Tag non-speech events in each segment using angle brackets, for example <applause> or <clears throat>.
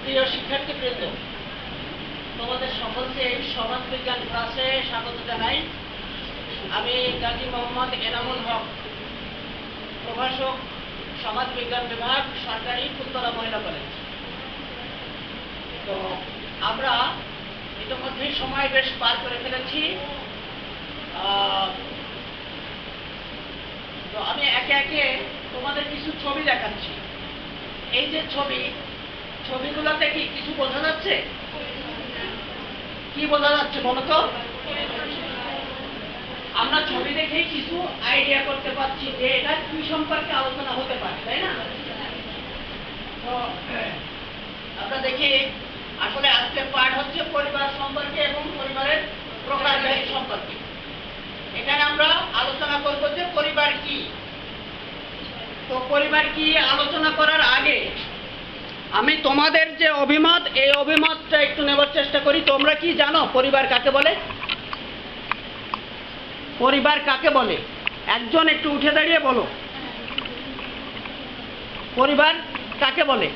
প্রিয় তোমাদের সকলকে ক্লাসে স্বাগত জানাই। আমি গাজী মোহাম্মদ এনামুল হক, প্রভাষক বিভাগ, সরকারি মহিলা কলেজ। তো আমরা ইতিমধ্যেই সময় বেশ পার করে ফেলেছি। তো আমি একে একে তোমাদের কিছু ছবি দেখাচ্ছি। এই যে ছবি, ছবিগুলোতে কি কিছু বোঝা যাচ্ছে? কি বোঝা যাচ্ছে বলো তো? আমরা ছবি দেখেই কিছু আইডিয়া করতে পারছি যে এটা কি সম্পর্কে আলোচনা হতে পারে, তাই না? আমরা দেখি, আসলে আজকে পাঠ হচ্ছে পরিবার সম্পর্কে এবং পরিবারের প্রকারভেদ সম্পর্কে। এখানে আমরা আলোচনা করব যে পরিবার কি। তো পরিবার কি আলোচনা করার আগে আমি তোমাদের যে অভিমত, এই অভিমতটা একটু নেবার চেষ্টা করি। তোমরা কি জানো পরিবার কাকে বলে? পরিবার কাকে বলে? একজন একটু উঠে দাঁড়িয়ে বলো। পরিবার কাকে বলে?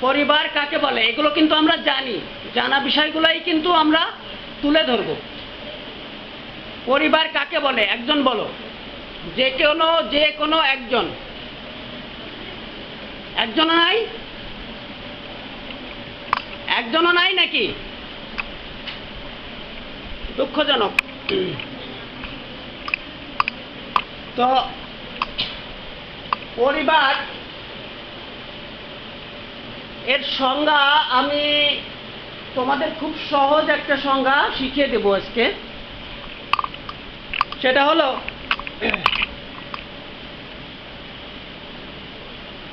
পরিবার কাকে বলে? এগুলো কিন্তু আমরা জানি। জানা বিষয়গুলোই কিন্তু আমরা তুলে ধরব। পরিবার কাকে বলে? একজন বলো। যে কোনো যে কোনো একজন। একজনও নাই? একজনও নাই নাকি? দুঃখজনক। তো পরিবার, এর সংজ্ঞা আমি তোমাদের খুব সহজ একটা সংজ্ঞা শিখিয়ে দেবো আজকে। সেটা হলো,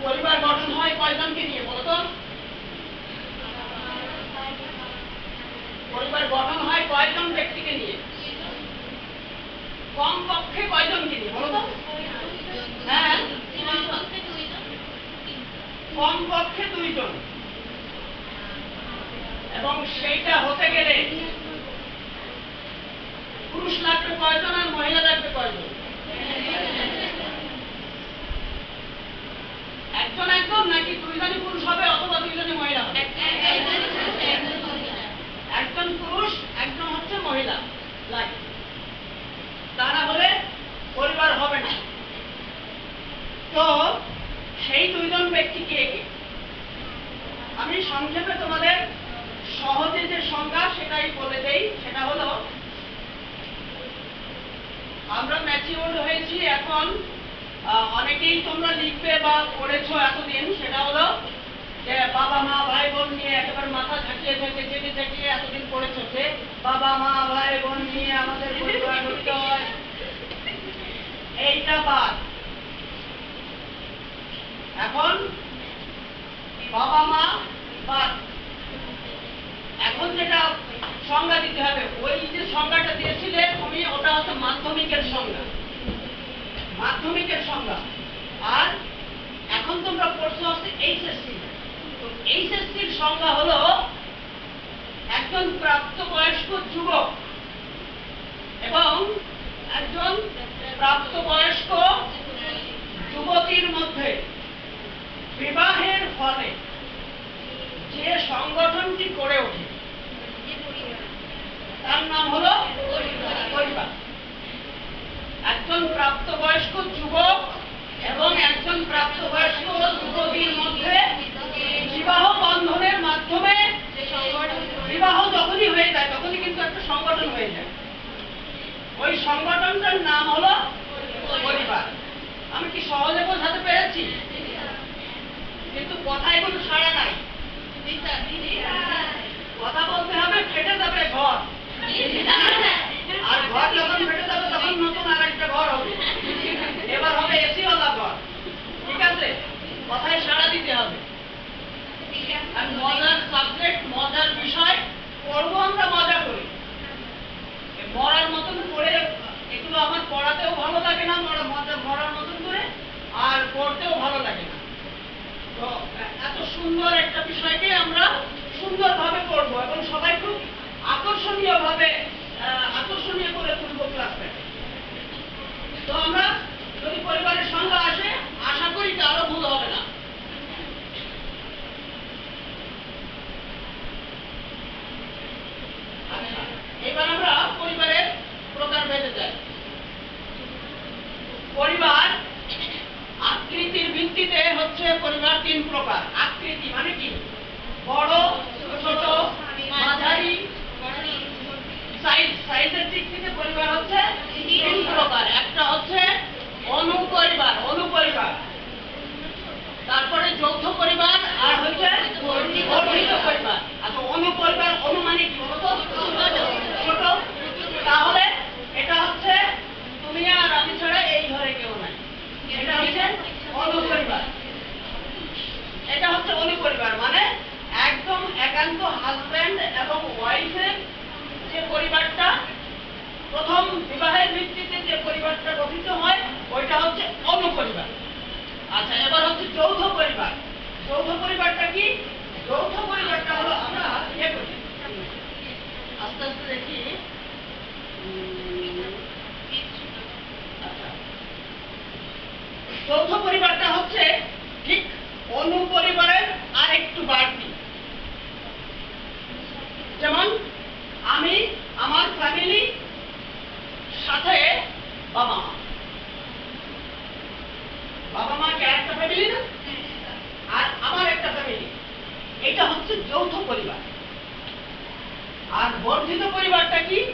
পরিবার গঠন হয় নিয়ে বলো তো? পরিবার গঠন হয় কয়জন ব্যক্তিকে নিয়ে? নিয়ে বলো তো? হ্যাঁ? দুইজন। এবং সেইটা হতে গেলে পুরুষ লাগবে কয়জন আর মহিলা লাগবে কয়জন? একজন একজন নাকি দুইজনই পুরুষ হবে অথবা দুইজনই মহিলা হবে একজন পুরুষ একজন হচ্ছে মহিলা লাগে তা না হলে পরিবার হবে না তো সেই দুইজন ব্যক্তি কে কে আমি সংক্ষেপে তোমাদের সহজে যে সংজ্ঞা সেটাই বলে দেই সেটা হলো আমরা ম্যাচিওর হয়েছি এখন আহ, অনেকেই তোমরা লিখবে বা পড়েছো এতদিন সেটা হলো যে বাবা মা ভাই বোন নিয়ে একেবারে মাথা ঝাঁকিয়ে থেকে জেগে ঝাঁকিয়ে এতদিন পড়েছো যে বাবা মা ভাই বোন নিয়ে আমাদের পরিবার গঠিত হয় এইটা বাদ এখন বাবা মা বাদ এখন যেটা সংজ্ঞা দিতে হবে ওই যে সংজ্ঞাটা দিয়েছিলে তুমি ওটা হচ্ছে মাধ্যমিকের সংজ্ঞা সংজ্ঞা আর এখন তোমরা পড়ছো হচ্ছে এইচএসসি তো এইচএসসির সংজ্ঞা হলো একজন প্রাপ্তবয়স্ক যুবক এবং একজন প্রাপ্তবয়স্ক যুবতীর মধ্যে বিবাহের ফলে যে সংগঠনটি গড়ে ওঠে, তার নাম হলো পরিবার। একজন প্রাপ্তবয়স্ক যুবক এবং একজন প্রাপ্তবয়স্ক যুবতীর মধ্যে বিবাহ বন্ধনের মাধ্যমে বিবাহ যখনই হয়ে যায় তখনই কিন্তু একটা সংগঠন হয়ে যায় ওই সংগঠনটার নাম হলো পরিবার আমি কি সহজে বোঝাতে পেরেছি কিন্তু কথায় কোনো সাড়া নাই হচ্ছে পরিবার তিন প্রকার। আকৃতি মানে কি? বড়, ছোট, মাঝারি, সাইজ, সাইজের দিক থেকে পরিবার হচ্ছে তিন প্রকার। একটা হচ্ছে তারপরে যৌথ পরিবার আর হচ্ছে গঠিত পরিবার। আচ্ছা মানে কি? ছোট। তাহলে এটা হচ্ছে, তুমি আর আমি ছাড়া এই ঘরে কেউ নাই। এটা হচ্ছে এটা হচ্ছে অলি পরিবার মানে একদম একান্ত হাজব্যান্ড এবং ওয়াইফের যে পরিবারটা, প্রথম বিবাহের ভিত্তিতে যে পরিবারটা গঠিত হয়, ওইটা হচ্ছে অনু পরিবার। আচ্ছা এবার হচ্ছে যৌথ পরিবার। যৌথ পরিবারটা কি? যৌথ পরিবারটা হলো আমরা ইয়ে করি। আস্তে আস্তে দেখি। আচ্ছা। যৌথ পরিবারটা হচ্ছে অনুপরিবারের আর একটু বাড়তি। যেমন, আমি, আমার ফ্যামিলি সাথে বাবা মা। বাবা মা একটা ফ্যামিলি না? আর আমার একটা ফ্যামিলি এটা হচ্ছে যৌথ পরিবার। আর বর্ধিত পরিবারটা কি?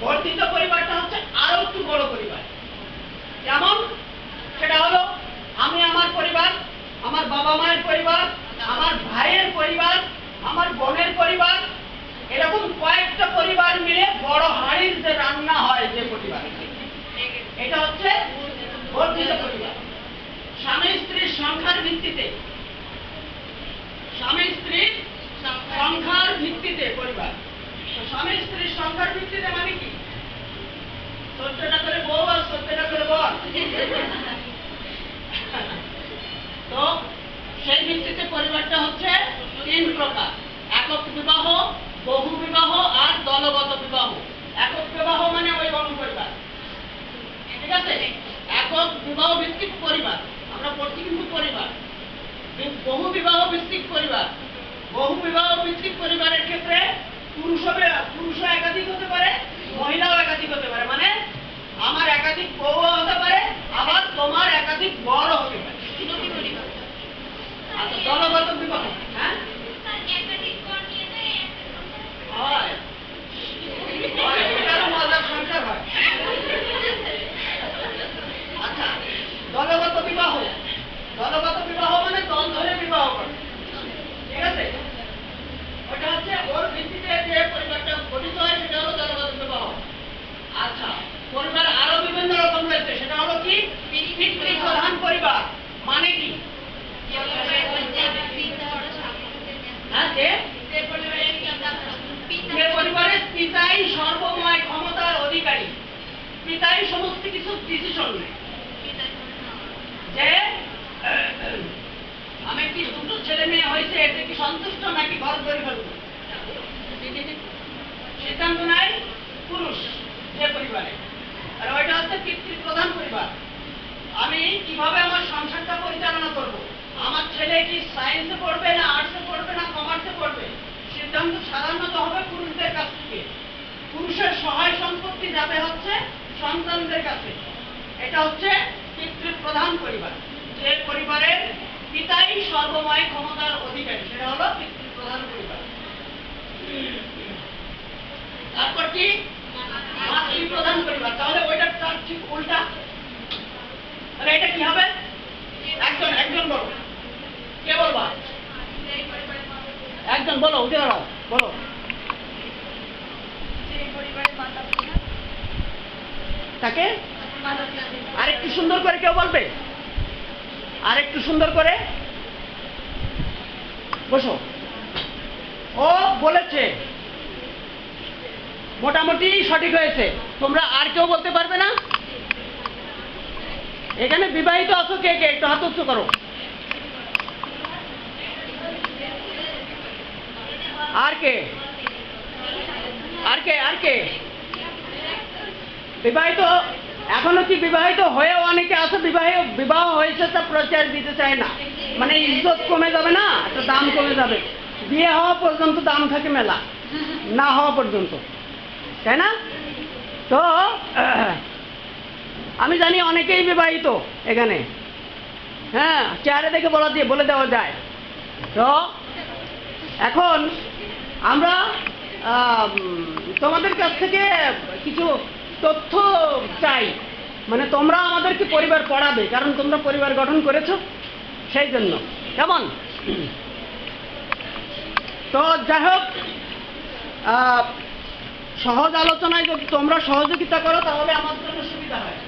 বর্ধিত পরিবারটা হচ্ছে আরও একটু বড় পরিবার। যেমন, সেটা হলো আমি আমার পরিবার, আমার বাবা মায়ের পরিবার, আমার ভাইয়ের পরিবার, আমার বোনের পরিবার, এরকম কয়েকটা পরিবার মিলে বড় হাড়ির যে রান্না হয় যে পরিবার। এটা হচ্ছে বর্ধিত পরিবার। স্বামী স্ত্রীর সংখ্যার ভিত্তিতে, স্বামী স্ত্রীর সংখ্যার ভিত্তিতে পরিবার। স্বামী স্ত্রীর সংখ্যার ভিত্তিতে মানে কি? চোদ্দটা করে বউ আর চোদ্দটা করে বর তো সেই ভিত্তিতে পরিবারটা হচ্ছে তিন প্রকার। একক বিবাহ, বহু বিবাহ আর দলগত বিবাহ। একক বিবাহ মানে ওই গণ পরিবার। ঠিক আছে? একক বিবাহ ভিত্তিক পরিবার। আমরা পড়ছি কিন্তু পরিবার। বহু বিবাহ ভিত্তিক পরিবার। বহু বিবাহ ভিত্তিক পরিবারের ক্ষেত্রে পুরুষ পুরুষ একাধিক হতে পারে, মহিলাও একাধিক হতে পারে। মানে আমার একাধিক বউ হতে পারে, আবার তোমার একাধিক বড় হতে পারে। আচ্ছা দলগত বিবাহ হ্যাঁ? হয় এটারও মজার সংসার হয় আচ্ছা দলগত বিবাহ দলগত বিবাহ মানে দল ধরে বিবাহ করে ঠিক আছে ওটা হচ্ছে ওর ভিত্তিতে যে পরিবারটা গঠিত হয় সেটা হলো দলগত বিবাহ আচ্ছা পরিবার আরও বিভিন্ন রকম রয়েছে সেটা হলো কি পিতৃ প্রধান পরিবার মানে কি হ্যাঁ যে যে পরিবারের পিতাই সর্বময় ক্ষমতার অধিকারী পিতাই সমস্ত কিছু ডিসিশন নেয় যে আমি কি দুটো ছেলে মেয়ে হয়েছে এতে কি সন্তুষ্ট নাকি ঘর করে ফেলব সিদ্ধান্ত নেয় পুরুষ যে পরিবারে আর ওইটা হচ্ছে পিতৃ প্রধান পরিবার আমি কীভাবে আমার সংসারটা পরিচালনা করব আমার ছেলে কি সায়েন্সে পড়বে না আর্টসে পড়বে না কমার্সে পড়বে? সিদ্ধান্ত সাধারণত হবে পুরুষদের কাছ থেকে। পুরুষের সহায় সম্পত্তি যাবে হচ্ছে, সন্তানদের কাছে। এটা হচ্ছে পিতৃ প্রধান পরিবার। যে পরিবারের পিতাই সর্বময় ক্ষমতার অধিকারী, সেটা হলো পিতৃ প্রধান পরিবার। তারপর কি? প্রধান পরিবার। তাহলে ওইটা তার ঠিক উল্টা। তাহলে এটা কি হবে? একজন একজন বলো একজন বলো, উঠে দাঁড়াও, বলো। তাকে? আরেকটু সুন্দর করে কেউ বলবে? আরেকটু সুন্দর করে? বসো। ও বলেছে। মোটামুটি সঠিক হয়েছে। তোমরা আর কেউ বলতে পারবে না? এখানে বিবাহিত আছো কে কে? একটু হাত করো। আর কে? আর কে আর কে? বিবাহিত, এখনও কি বিবাহিত অনেকে আছে, বিবাহ বিবাহ হয়েছে, তা প্রচার দিতে চায় না। মানে ইজ্জত কমে যাবে না দাম কমে যাবে। বিয়ে হওয়া পর্যন্ত দাম থাকে মেলা, না হওয়া পর্যন্ত। তাই না? তো, <clears throat> আমি জানি অনেকেই বিবাহিত এখানে। হ্যাঁ চেহারা দেখে বলা দিয়ে, বলে দেওয়া যায়। তো এখন আমরা তোমাদের কাছ থেকে কিছু তথ্য চাই। মানে তোমরা আমাদেরকে পরিবার পড়াবে, কারণ তোমরা পরিবার গঠন করেছ সেই জন্য। কেমন? তো যাই হোক সহজ আলোচনায় যদি তোমরা সহযোগিতা করো, তাহলে আমার জন্য সুবিধা হয়।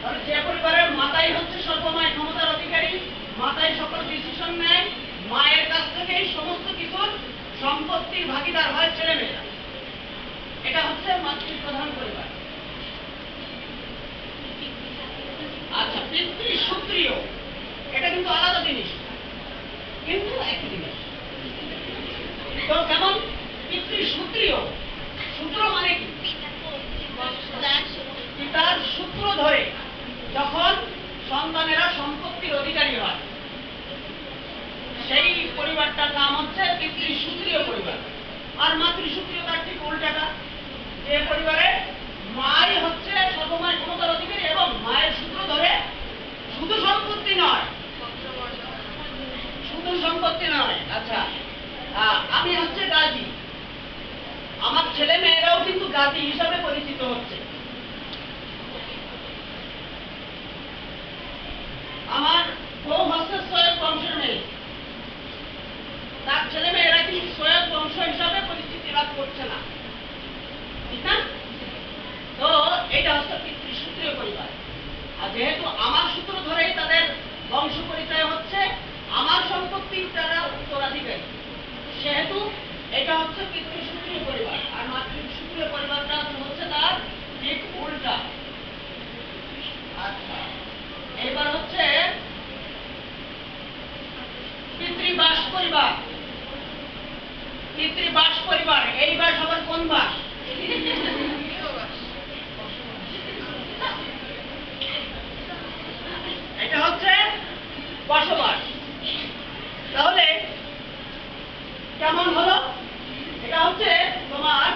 তাহলে যে পরিবারের মাতাই হচ্ছে সর্বময় ক্ষমতার অধিকারী, মাতাই সকল ডিসিশন নেয়। মায়ের কাছ থেকে সমস্ত কিছু সম্পত্তির ভাগিদার হয় ছেলে মেয়েরা। এটা হচ্ছে মাতৃ প্রধান পরিবার। আচ্ছা পিতৃ সূত্রীয় এটা কিন্তু আলাদা জিনিস, কিন্তু একই জিনিস। তো কেমন? পিতৃ সূত্রীয় সূত্র মানে কি? পিতার সূত্র ধরে, যখন সন্তানেরা সম্পত্তির অধিকারী হয়। সেই পরিবারটার নাম হচ্ছে পিতৃসূত্রীয় পরিবার। আর মাতৃসূত্রীয় তার ঠিক উল্টাটা। যে পরিবারে মাই হচ্ছে সর্বময় ক্ষমতার অধিকারী এবং মায়ের সূত্র ধরে শুধু সম্পত্তি নয়। শুধু সম্পত্তি নয় আচ্ছা। আমি হচ্ছে গাজী। আমার ছেলে মেয়েরাও কিন্তু গাজী হিসাবে পরিচিত হচ্ছে আমার বউ হচ্ছে সৈয়দ বংশের মেয়ে ছেলে মেয়েরা কিন্তু সৈয়দ বংশ হিসাবে পরিচিতি লাভ করছে না? তো এটা হচ্ছে পিতৃসূত্রীয় পরিবার। আর যেহেতু আমার সূত্র ধরেই তাদের বংশ পরিচয় হচ্ছে, আমার সম্পত্তির তারা উত্তরাধিকারী। সেহেতু এটা হচ্ছে পিতৃসূত্রীয় পরিবার। আর মাতৃসূত্রীয় পরিবারটা হচ্ছে তার ঠিক উল্টা। আচ্ছা এবার হচ্ছে পিতৃবাস পরিবার। পিতৃবাস পরিবার, এই বাস আবার কোন বাস? এটা হচ্ছে বসবাস। তাহলে কেমন হলো? এটা হচ্ছে তোমার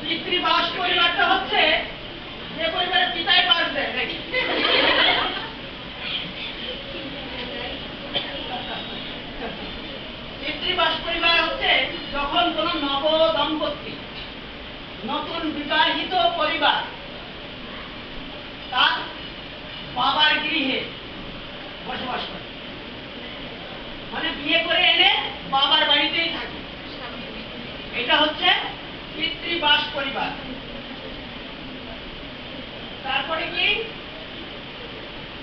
পিতৃবাস পরিবারটা হচ্ছে যে পরিবারের পিতাই বাস দেয় নাকি? পিতৃবাস পরিবার হচ্ছে যখন কোন নব দম্পতি নতুন বিবাহিত পরিবার, তার বাবার গৃহে বসবাস করে। মানে বিয়ে করে এনে বাবার বাড়িতেই থাকে। এটা হচ্ছে পিতৃবাস পরিবার। তারপরে কি?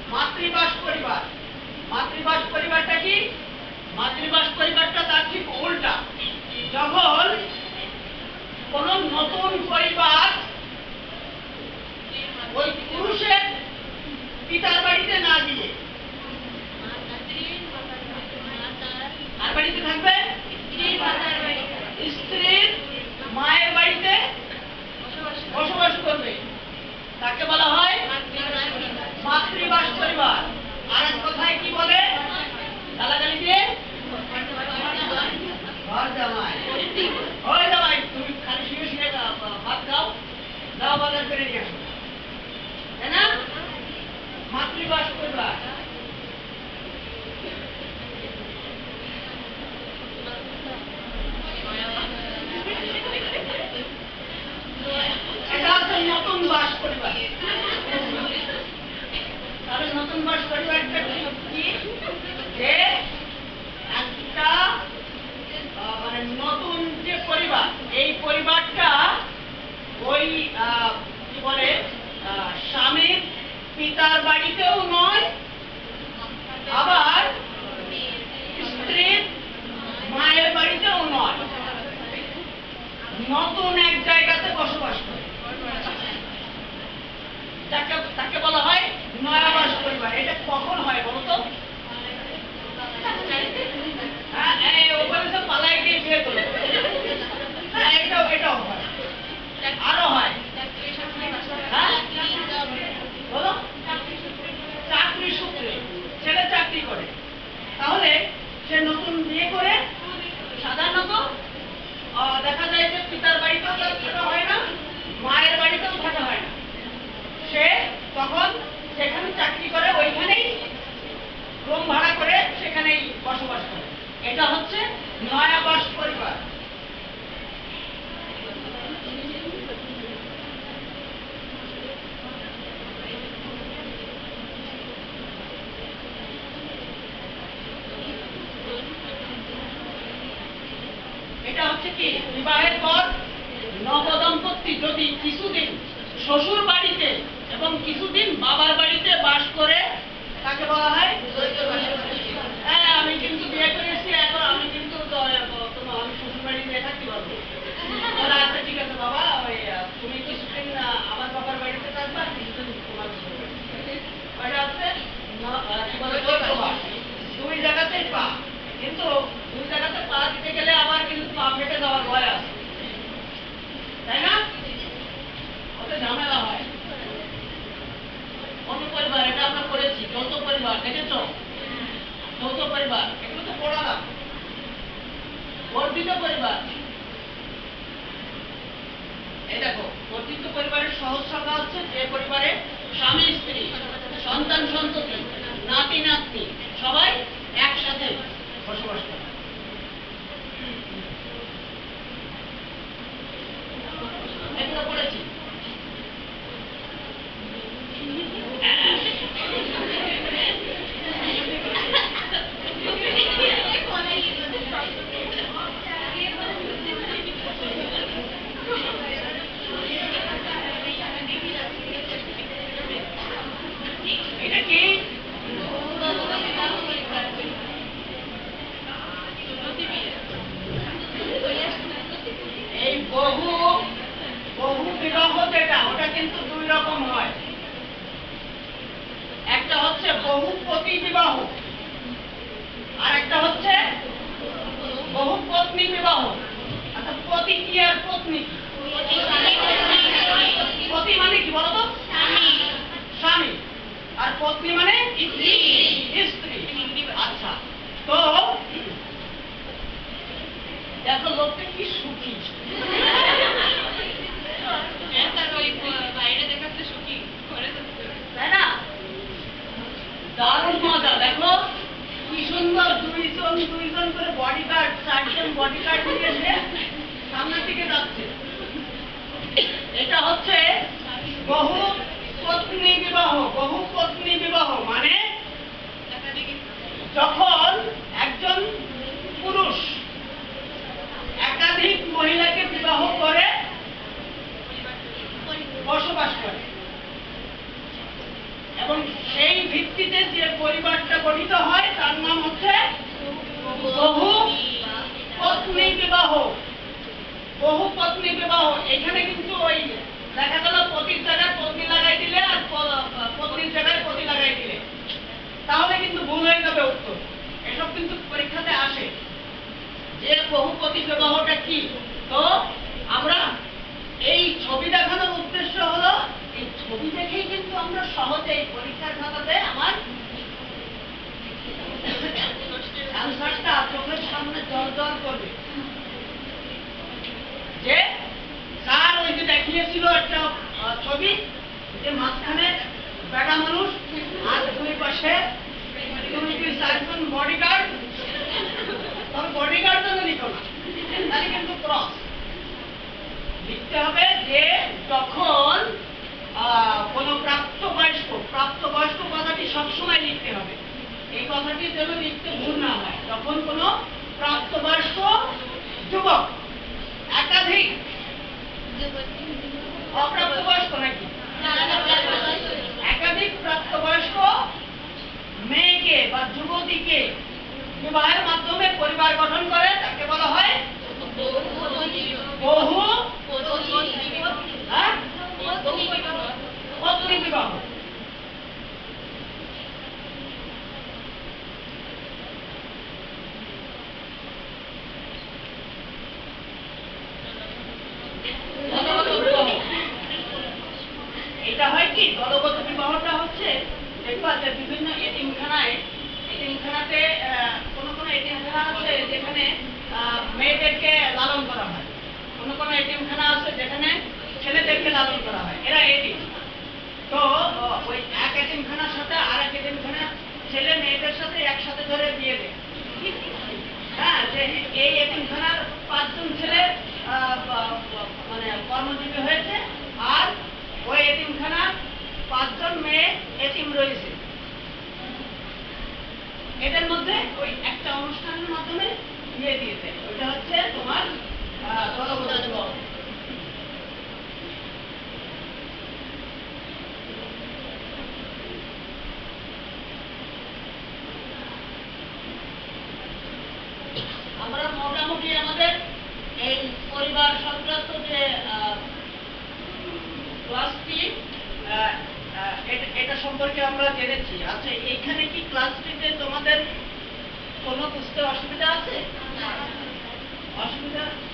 মাতৃবাস পরিবার। মাতৃবাস পরিবারটা কি? মাতৃবাস পরিবারটা তার ঠিক উল্টা। যখন কোন নতুন পরিবার ওই পুরুষের পিতার বাড়িতে না গিয়ে বাড়িতে থাকবে? স্ত্রীর মায়ের বাড়িতে বসবাস করবে। তাকে বলা হয় মাতৃবাস পরিবার। আর কথায় কি বলে? গালাগালি দিয়ে ঘর জামাই। ওই জামাই তুমি খালি শুয়ে শুয়ে ভাত খাও দাও বাজার করে নিয়ে আসো। তাই না? মাতৃবাস পরিবার এটা হচ্ছে নতুন বাস পরিবার তাহলে নতুন বাস পরিবারটা কি যে একটা আহ, মানে নতুন যে পরিবার এই পরিবারটা ওই আহ, কি বলে আহ, স্বামীর পিতার বাড়িতেও নয় আবার স্ত্রীর মায়ের বাড়িতেও নয় নতুন এক জায়গাতে বসবাস করে যাকে তাকে বলা হয় নয়াবাস পরিবার এটা কখন হয় বলতো হ্যাঁ এই ও বলেছে পালায় গিয়ে বিয়ে করল হ্যাঁ এটাও এটাও হয় আরও হয় হ্যাঁ বলো চাকরি সূত্রে ছেলে চাকরি করে তাহলে সে নতুন বিয়ে করে সাধারণত আহ, দেখা যায় যে পিতার বাড়িতেও তার থাকা হয় না মায়ের বাড়িতেও থাকা হয় না সে তখন যেখানে চাকরি করে ওইখানেই রুম ভাড়া করে সেখানেই বসবাস করে এটা হচ্ছে নয়াবাস পরিবার। এটা হচ্ছে কি? বিবাহের পর নবদম্পতি যদি কিছুদিন শ্বশুর বাড়িতে এবং কিছুদিন বাবার বাড়িতে বাস করে, তাকে বলা হয় হ্যাঁ আমি কিন্তু বিয়ে করেছি বিবাহটা কি? তো আমরা এই ছবি দেখানোর উদ্দেশ্য হলো, এই ছবি দেখেই কিন্তু আমরা সহজেই পরীক্ষার খাতাতে আমার চোখের সামনে জল জল করবে। যে স্যার ওই যে দেখিয়েছিল একটা ছবি, যে মাঝখানে বেড়া মানুষ, আর দুই পাশে বডিগার্ড? তবে বডিগার্ড যেন লিখো না। তাহলে কিন্তু ক্রস লিখতে হবে যে যখন কোনো প্রাপ্তবয়স্ক প্রাপ্তবয়স্ক কথাটি সবসময় লিখতে হবে। এই কথাটি যেন লিখতে ভুল না হয়। যখন কোনো প্রাপ্তবয়স্ক যুবক, একাধিক, অপ্রাপ্তবয়স্ক নাকি? একাধিক প্রাপ্তবয়স্ক মেয়েকে বা যুবতীকে বিবাহের মাধ্যমে পরিবার গঠন করে, তাকে বলা হয় বহু হ্যাঁ? পত্নী বিবাহ দলগত বিবাহ। এটা হয় কি দলগত বিবাহটা হচ্ছে দেখবা যে বিভিন্ন এতিমখানায় এতিমখানাতে আহ, কোনো কোনো এতিমখানা আছে যেখানে আহ, মেয়েদেরকে লালন করা হয় কোনো কোনো এতিমখানা আছে, যেখানে ছেলেদেরকে লালন করা হয়। এরা এতিম তো ওই এক এতিমখানার সাথে আর এক এতিমখানা ছেলে মেয়েদের সাথে একসাথে ধরে বিয়ে দেয়। হ্যাঁ যে এই এতিমখানার পাঁচজন ছেলে মানে কর্মজীবী হয়েছে, আর ওই এতিমখানার পাঁচজন মেয়ে এতিম রয়েছে। এদের মধ্যে ওই একটা অনুষ্ঠানের মাধ্যমে দিয়ে দিয়েছে ওইটা হচ্ছে তোমার। আমরা মোটামুটি আমাদের এই পরিবার সংক্রান্ত যে ক্লাসটি আহ, আহ, এটা- এটা সম্পর্কে আমরা জেনেছি। আচ্ছা এইখানে কি ক্লাসটিতে তোমাদের কোনো বুঝতে অসুবিধা আছে? অসুবিধা?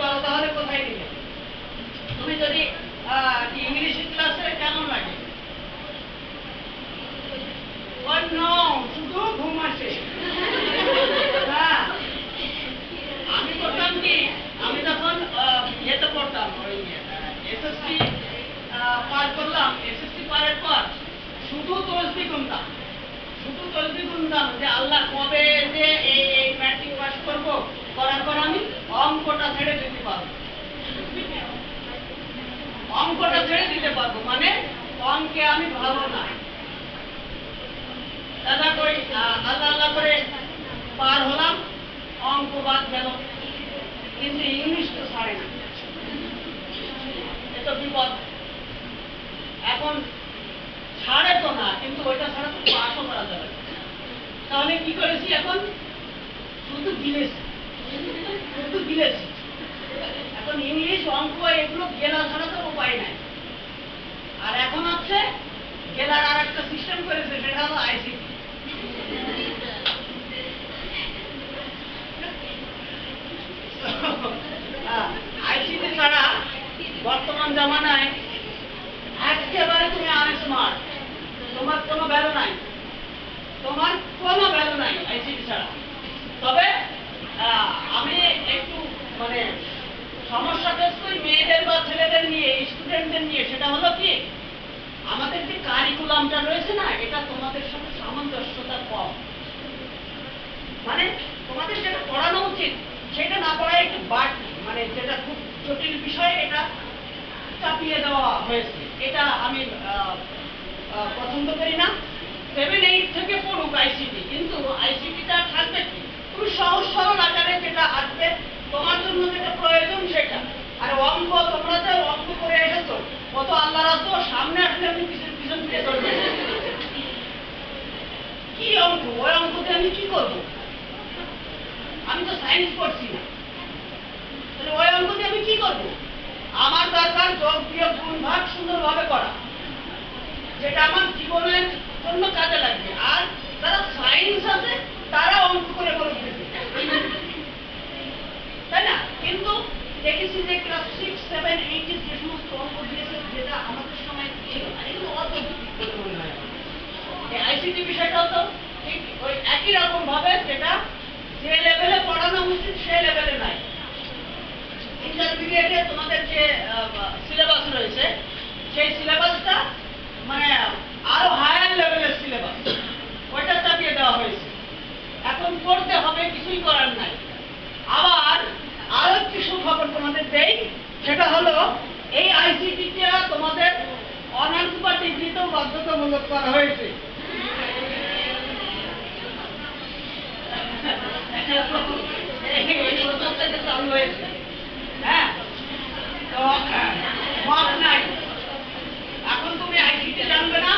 পারো তাহলে কোথায় নিবে? তুমি যদি ইংলিশ ক্লাসে কেমন লাগে? শুধু ঘুম আসে। হ্যাঁ। আমি করতাম কি? আমি আহ, ইয়েতে পড়তাম ওই এসএসসি পার করলাম। এসএসসি পারের পর শুধু তসবি গুনতাম শুধু তসবি গুনতাম যে আল্লাহ কবে যে এই ম্যাট্রিক পাস করব করার পর আমি অঙ্কটা ছেড়ে দিতে পারব অঙ্কটা ছেড়ে দিতে পারব মানে অঙ্কে আমি ভালো না। দাদা আহ, আল্লাহ আল্লাহ করে পার হলাম অঙ্ক বাদ গেল। কিন্তু ইংলিশ তো ছাড়ে না। এ তো বিপদ। এখন ছাড়ে তো না কিন্তু ওইটা ছাড়া তো পাশও করা যাবে তাহলে কি করেছি এখন? শুধু গিলেছি শুধু গিলেছি এখন ইংলিশ অঙ্ক এগুলো গেলা ছাড়া তো উপায় নাই। আর এখন হচ্ছে গেলার আর একটা সিস্টেম করেছে, সেটা হলো আইসিটি আইসিটি ছাড়া বর্তমান জামানায় একেবারে তুমি আনস্মার্ট তোমার কোনো ভ্যালু নাই। তোমার কোনো ভ্যালু নাই আইসিটি ছাড়া। তবে আমি একটু মানে সমস্যা ফেস করি মেয়েদের বা ছেলেদের নিয়ে স্টুডেন্টদের নিয়ে, সেটা হলো কি? আমাদের যে কারিকুলামটা রয়েছে না, এটা তোমাদের সাথে সামঞ্জস্যতা কম। মানে তোমাদের যেটা পড়ানো উচিত, সেটা না পড়ায় একটু বাড়তি। মানে যেটা খুব জটিল বিষয়, এটা চাপিয়ে দেওয়া হয়েছে। এটা আমি পছন্দ করি না। সেভেন এইট থেকে পড়ুক আইসিটি কিন্তু আইসিটিটা থাকবে কি? তুমি সহজ, সরল আকারে যেটা আসবে। তোমার জন্য যেটা প্রয়োজন সেটা। আর অঙ্ক, তোমরা যে অঙ্ক করে এসেছ। কত আল্লাহ রাস্তা সামনে আসলে আমি পিছন পিছন ফিরে ধরবে কি অঙ্ক? ওই অঙ্ক দিয়ে আমি কি করব? আমি তো সায়েন্স পড়ছি না। তাহলে ওই অঙ্ক দিয়ে আমি কি করব? আমার দরকার যোগ বিয়োগ গুণ ভাগ সুন্দরভাবে করা, যেটা আমার জীবনের জন্য কাজে লাগবে। আর যারা সায়েন্স আছে, তারা অঙ্ক করে করে তাই না? কিন্তু দেখেছি যে ক্লাস সিক্স সেভেন এইটে যে সমস্ত অঙ্ক দিয়েছে যেটা আমাদের সময় ছিল না, এগুলো আইসিটি বিষয়টাও তো ঠিক ওই একই রকম ভাবে যেটা যে লেভেলে পড়ানো উচিত সে লেভেলে নাই ইন্টারমিডিয়েটে তোমাদের যে সিলেবাস রয়েছে, সেই সিলেবাসটা মানে আরও হায়ার লেভেলের সিলেবাস ওইটা চাপিয়ে দেওয়া হয়েছে। এখন পড়তে হবে, কিছুই করার নাই। আবার আরও একটি সুখবর তোমাদের দেই, সেটা হলো এই আইসিটিটা তোমাদের অনার্স বা ডিগ্রিতেও বাধ্যতামূলক করা হয়েছে এই বছর থেকে চালু হয়েছে হ্যাঁ তো মাপ নাই এখন তুমি আইসিটি জানবে না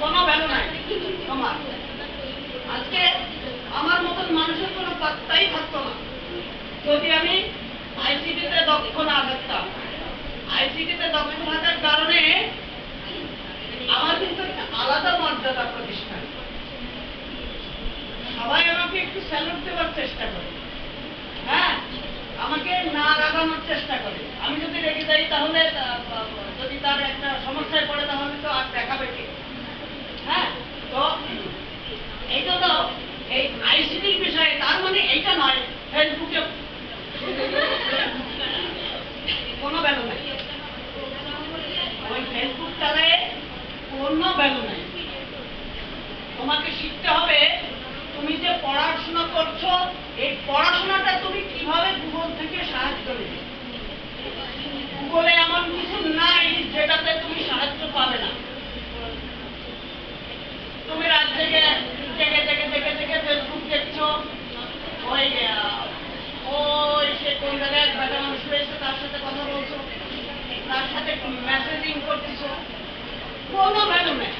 কোনো ভ্যালু নাই তোমার আজকে আমার মতন মানুষের কোনো পাত্তাই থাকতো না যদি আমি আইসিটিতে দক্ষ না থাকতাম আইসিটিতে দক্ষ থাকার কারণে আমার কিন্তু একটা আলাদা মর্যাদা প্রতিষ্ঠান সবাই আমাকে একটু স্যালুট দেওয়ার চেষ্টা করে হ্যাঁ আমাকে না রাগানোর চেষ্টা করে আমি যদি রেগে যাই তাহলে আহ, আহ, যদি তার একটা সমস্যায় পড়ে তাহলে তো আর দেখাবে কে হ্যাঁ তো এই তো তো এই আইসিটির বিষয়ে তার মানে এইটা নয় ফেসবুকে কোনো ভ্যালু নাই ওই ফেসবুক চালায় কোনো ভ্যালু নাই তোমাকে শিখতে হবে তুমি যে পড়াশোনা করছ এই পড়াশোনাটা তুমি কীভাবে গুগল থেকে সাহায্য নেবে গুগলে এমন কিছু নাই যেটাতে তুমি সাহায্য পাবে না তুমি রাত জেগে জেগে জেগে জেগে জেগে ফেসবুক দেখছ ওই আহ, ওই সে কোন জায়গায় এক বেটা মানুষ রয়েছে তার সাথে কথা বলছো তার সাথে মেসেজিং করতেছো কোনো ভ্যালু নেই